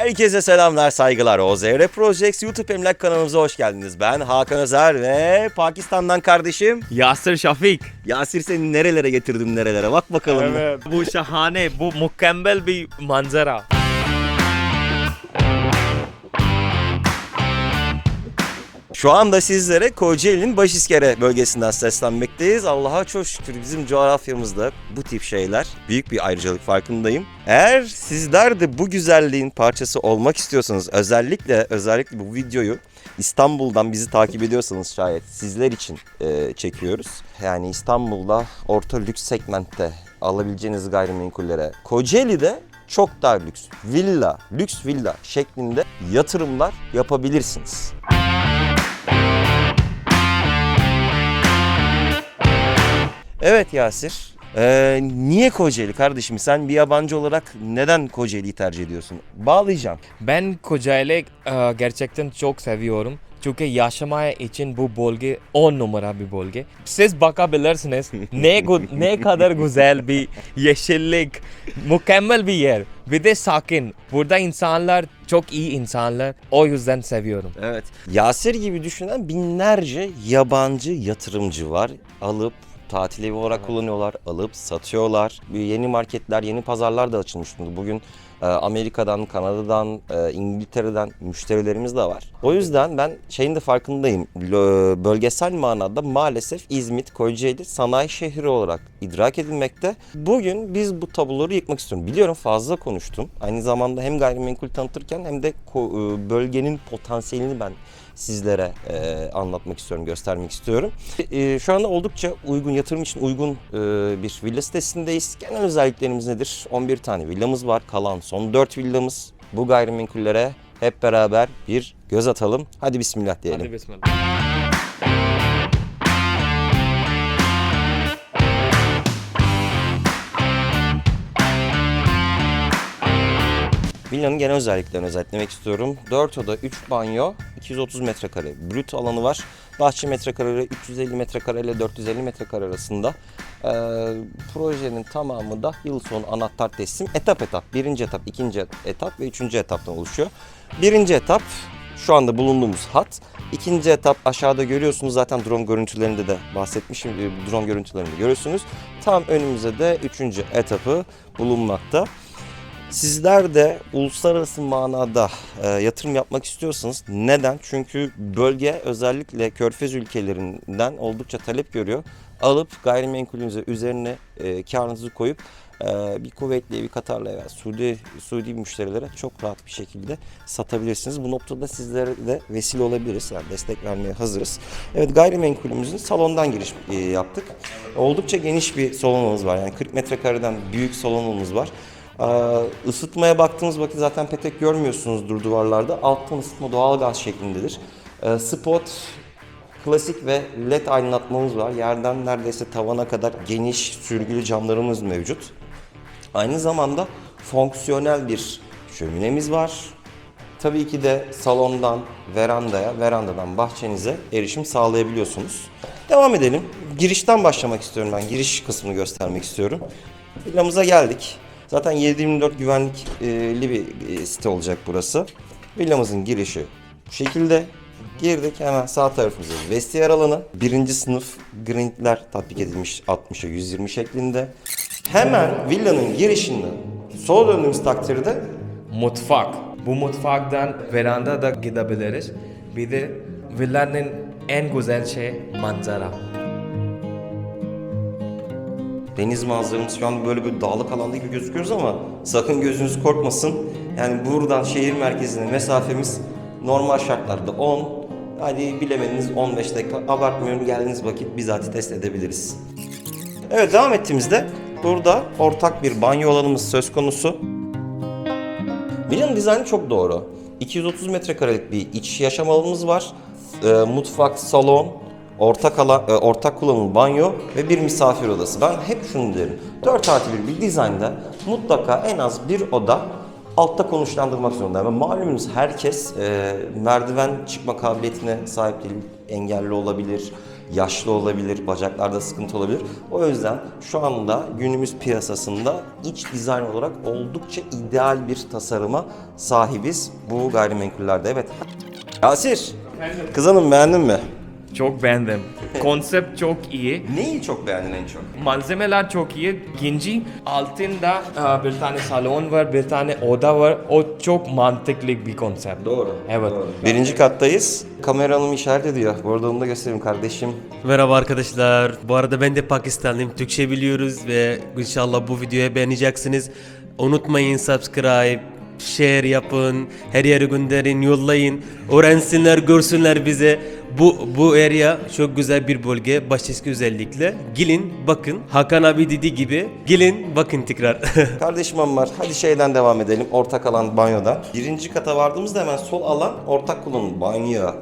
Herkese selamlar, saygılar. OZR Projects YouTube Emlak kanalımıza hoş geldiniz. Ben Hakan Özer ve Pakistan'dan kardeşim Yasir Şafik. Yasir seni nerelere getirdim nerelere bak bakalım. Evet. Bu şahane, bu mükemmel bir manzara. Şu anda sizlere Kocaeli'nin Başiskele bölgesinden seslenmekteyiz. Allah'a çok şükür bizim coğrafyamızda bu tip şeyler büyük bir ayrıcalık farkındayım. Eğer sizler de bu güzelliğin parçası olmak istiyorsanız özellikle özellikle bu videoyu İstanbul'dan bizi takip ediyorsanız şayet sizler için e, çekiyoruz. Yani İstanbul'da orta lüks segmentte alabileceğiniz gayrimenkullere Kocaeli'de çok daha lüks villa, lüks villa şeklinde yatırımlar yapabilirsiniz. Evet Yasir. Ee, niye Kocaeli kardeşim? Sen bir yabancı olarak neden Kocaeli'yi tercih ediyorsun? Bağlayacağım. Ben Kocaeli e, gerçekten çok seviyorum. Çünkü yaşamaya için bu bölge 10 numara bir bölge. Siz bakabilirsiniz ne ne kadar güzel bir yeşillik, mükemmel bir yer. Bir de sakin. Burada insanlar çok iyi insanlar. O yüzden seviyorum. Evet. Yasir gibi düşünen binlerce yabancı yatırımcı var. Alıp tatil evi olarak kullanıyorlar, alıp satıyorlar. Bir Yeni marketler, yeni pazarlar da açılmış durumda. Bugün e, Amerika'dan, Kanada'dan, e, İngiltere'den müşterilerimiz de var. O yüzden ben şeyin de farkındayım. Bölgesel manada maalesef İzmit, Kocaeli sanayi şehri olarak idrak edilmekte. Bugün biz bu tabloları yıkmak istiyorum. Biliyorum fazla konuştum. Aynı zamanda hem gayrimenkul tanıtırken hem de e, bölgenin potansiyelini ben sizlere e, anlatmak istiyorum, göstermek istiyorum. E, şu anda oldukça uygun, yatırım için uygun e, bir villa sitesindeyiz. Genel özelliklerimiz nedir? 11 tane villamız var. Kalan son 4 villamız. Bu gayrimenkullere hep beraber bir göz atalım. Hadi bismillah diyelim. Hadi bismillah. Villanın genel özelliklerini özetlemek istiyorum. 4 oda, 3 banyo, 230 metrekare brüt alanı var. Bahçe metrekareleri 350 metrekare ile 450 metrekare arasında. Ee, projenin tamamı da yıl sonu anahtar teslim etap etap. Birinci etap, ikinci etap ve üçüncü etaptan oluşuyor. Birinci etap şu anda bulunduğumuz hat. İkinci etap aşağıda görüyorsunuz zaten drone görüntülerinde de bahsetmişim. Ee, Drone görüntülerinde görüyorsunuz. Tam önümüzde de üçüncü etapı bulunmakta. Sizler de uluslararası manada e, yatırım yapmak istiyorsanız neden? Çünkü bölge özellikle körfez ülkelerinden oldukça talep görüyor. Alıp gayrimenkulünüze üzerine e, karınızı koyup e, bir Kuveytli, bir Katarlı veya Suudi, Suudi müşterilere çok rahat bir şekilde satabilirsiniz. Bu noktada sizlere de vesile olabiliriz. Yani destek vermeye hazırız. Evet gayrimenkulümüzün salondan giriş e, yaptık. Oldukça geniş bir salonumuz var. Yani 40 metrekareden büyük salonumuz var. Isıtmaya baktığımız vakit zaten petek görmüyorsunuzdur duvarlarda. Alttan ısıtma doğalgaz şeklindedir. Ee, spot, klasik ve led aydınlatmamız var. Yerden neredeyse tavana kadar geniş sürgülü camlarımız mevcut. Aynı zamanda fonksiyonel bir şöminemiz var. Tabii ki de salondan verandaya, verandadan bahçenize erişim sağlayabiliyorsunuz. Devam edelim. Girişten başlamak istiyorum ben. Giriş kısmını göstermek istiyorum. Villamıza geldik. Zaten 7-24 güvenlikli bir site olacak burası. Villamızın girişi bu şekilde. Girdik hemen sağ tarafımızda vestiyer alanı. Birinci sınıf grindler tatbik edilmiş 60'a 120 şeklinde. Hemen villanın girişinden sola döndüğümüz takdirde Mutfak. Bu mutfaktan veranda da gidebiliriz. Bir de villanın en güzel şey manzara. Deniz manzaramız şu an böyle bir dağlık alanda gibi gözüküyoruz ama sakın gözünüz korkmasın. Yani buradan şehir merkezine mesafemiz normal şartlarda 10, hadi bilemediniz 15 dakika abartmıyorum geldiğiniz vakit bizzat test edebiliriz. Evet devam ettiğimizde burada ortak bir banyo alanımız söz konusu. Villanın dizaynı çok doğru. 230 metrekarelik bir iç yaşam alanımız var. Ee, mutfak, salon, ortak alan, e, ortak kullanım banyo ve bir misafir odası. Ben hep şunu derim. 4 artı 1 bir dizaynda mutlaka en az bir oda altta konuşlandırmak zorundayım. Ve malumunuz herkes e, merdiven çıkma kabiliyetine sahip değil. Engelli olabilir, yaşlı olabilir, bacaklarda sıkıntı olabilir. O yüzden şu anda günümüz piyasasında iç dizayn olarak oldukça ideal bir tasarıma sahibiz bu gayrimenkullerde. Evet. Yasir, kız hanım beğendin mi? Çok beğendim. Konsept çok iyi. Neyi çok beğendin en çok? Malzemeler çok iyi. İkinci altında e, bir tane salon var, bir tane oda var. O çok mantıklı bir konsept. Doğru. Evet. Birinci kattayız. Kameranım işaret ediyor. Bu arada onu da göstereyim kardeşim. Merhaba arkadaşlar. Bu arada ben de Pakistanlıyım. Türkçe biliyoruz ve inşallah bu videoyu beğeneceksiniz. Unutmayın subscribe, share yapın, her yere gönderin, yollayın. Öğrensinler, görsünler bize. Bu bu area çok güzel bir bölge. Başeski özellikle. Gelin bakın. Hakan abi dediği gibi. Gelin bakın tekrar. Kardeşim Ammar hadi şeyden devam edelim. Ortak alan banyodan. Birinci kata vardığımızda hemen sol alan ortak kullanım banyoya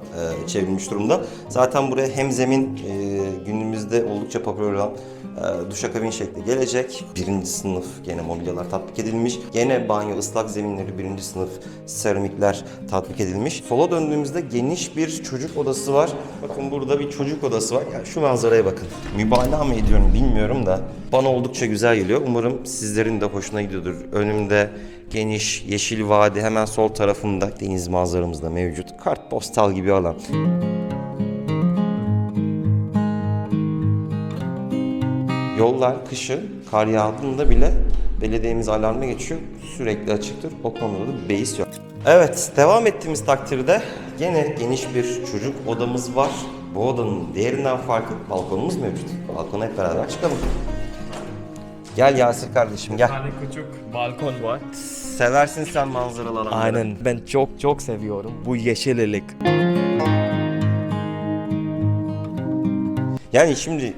e, çevrilmiş durumda. Zaten buraya hem zemin e, günümüzde oldukça popüler olan duşakabin şekli gelecek. Birinci sınıf gene mobilyalar tatbik edilmiş. Gene banyo ıslak zeminleri birinci sınıf seramikler tatbik edilmiş. Sola döndüğümüzde geniş bir çocuk odası var. Bakın burada bir çocuk odası var. Ya şu manzaraya bakın. Mübalağa mı ediyorum bilmiyorum da bana oldukça güzel geliyor. Umarım sizlerin de hoşuna gidiyordur. Önümde geniş yeşil vadi hemen sol tarafımda deniz manzaramız da mevcut. Kartpostal gibi alan. Yollar kışın kar yağdığında bile belediyemiz alarma geçiyor. Sürekli açıktır. O konuda da beis yok. Evet, devam ettiğimiz takdirde gene geniş bir çocuk odamız var. Bu odanın diğerinden farkı balkonumuz mevcut. Balkona hep beraber çıkalım. Gel Yasir kardeşim gel. tane küçük balkon var. Seversin sen manzaralı alanları. Aynen. Ben çok çok seviyorum bu yeşillik. Yani şimdi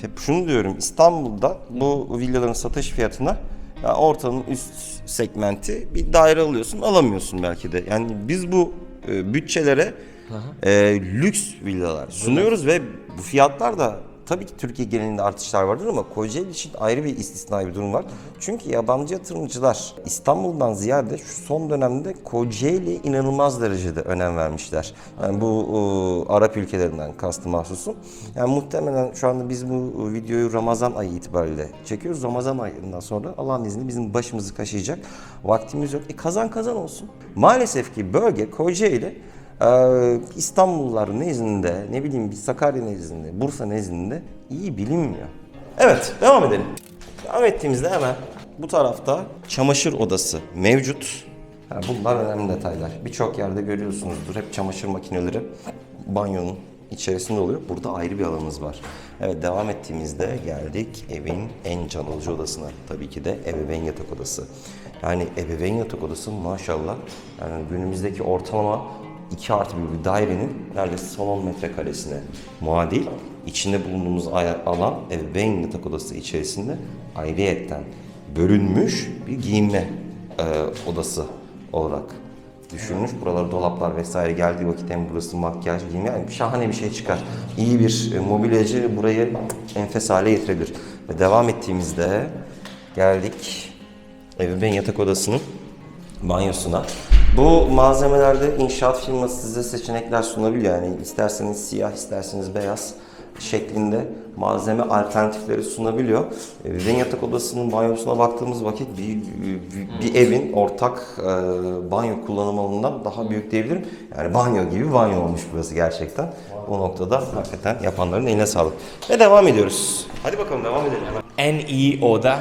hep şunu diyorum İstanbul'da bu villaların satış fiyatına ya ortanın üst segmenti bir daire alıyorsun alamıyorsun belki de. Yani biz bu e, bütçelere e, lüks villalar sunuyoruz ve bu fiyatlar da tabii ki Türkiye genelinde artışlar vardır ama Kocaeli için ayrı bir istisnai bir durum var. Çünkü yabancı yatırımcılar İstanbul'dan ziyade şu son dönemde Kocaeli'ye inanılmaz derecede önem vermişler. Yani bu e, Arap ülkelerinden kastı mahsusum. Yani muhtemelen şu anda biz bu videoyu Ramazan ayı itibariyle çekiyoruz. Ramazan ayından sonra Allah'ın izniyle bizim başımızı kaşıyacak vaktimiz yok. E kazan kazan olsun. Maalesef ki bölge Kocaeli ee, İstanbullular nezdinde, ne bileyim bir Sakarya nezdinde, Bursa nezdinde iyi bilinmiyor. Evet, devam edelim. Devam ettiğimizde hemen bu tarafta çamaşır odası mevcut. Bunlar önemli detaylar. Birçok yerde görüyorsunuzdur. Hep çamaşır makineleri banyonun içerisinde oluyor. Burada ayrı bir alanımız var. Evet devam ettiğimizde geldik evin en can alıcı odasına. Tabii ki de ebeveyn yatak odası. Yani ebeveyn yatak odası maşallah yani günümüzdeki ortalama 2 artı bir, bir dairenin neredeyse salon metrekaresine muadil. İçinde bulunduğumuz alan ebeveyn yatak odası içerisinde ayrıyetten bölünmüş bir giyinme e, odası olarak düşünülmüş. Buralara dolaplar vesaire geldiği vakit hem burası makyaj, giyinme yani şahane bir şey çıkar. İyi bir e, mobilyacı burayı enfes hale getirebilir. Ve devam ettiğimizde geldik ebeveyn yatak odasının banyosuna. Bu malzemelerde inşaat firması size seçenekler sunabiliyor. Yani isterseniz siyah, isterseniz beyaz şeklinde malzeme alternatifleri sunabiliyor. Ebeveyn yatak odasının banyosuna baktığımız vakit bir, bir, bir evin ortak e, banyo kullanım alanından daha büyük diyebilirim. Yani banyo gibi banyo olmuş burası gerçekten. Bu noktada hakikaten yapanların eline sağlık. Ve devam ediyoruz. Hadi bakalım devam edelim hemen. En iyi oda,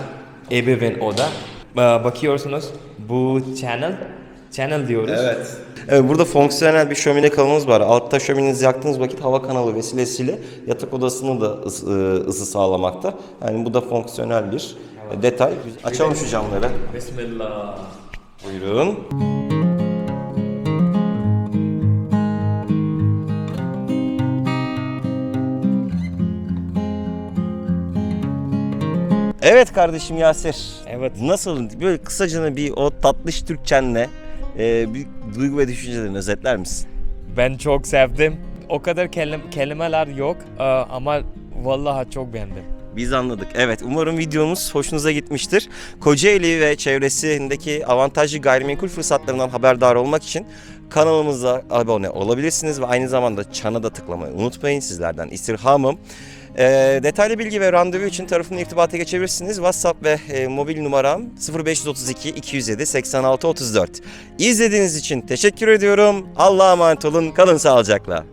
ebeveyn oda. Ee, Bakıyorsunuz bu channel, channel diyoruz. Evet, burada fonksiyonel bir şömine kanalımız var. Altta şöminenizi yaktığınız vakit hava kanalı vesilesiyle yatak odasını da ısı, ı, ısı sağlamakta. Yani bu da fonksiyonel bir e, detay. Açalım şu camları. Bismillah. Buyurun. Evet kardeşim Yasir. Evet. Nasıl? Böyle kısacana bir o tatlış Türkçenle e, bir duygu ve düşüncelerini özetler misin? Ben çok sevdim. O kadar kelim, kelimeler yok ee, ama vallahi çok beğendim. Biz anladık. Evet umarım videomuz hoşunuza gitmiştir. Kocaeli ve çevresindeki avantajlı gayrimenkul fırsatlarından haberdar olmak için kanalımıza abone olabilirsiniz ve aynı zamanda çana da tıklamayı unutmayın. Sizlerden istirhamım. Ee, detaylı bilgi ve randevu için tarafımla irtibata geçebilirsiniz. WhatsApp ve e, mobil numaram 0532 207 86 34. İzlediğiniz için teşekkür ediyorum. Allah'a emanet olun. Kalın sağlıcakla.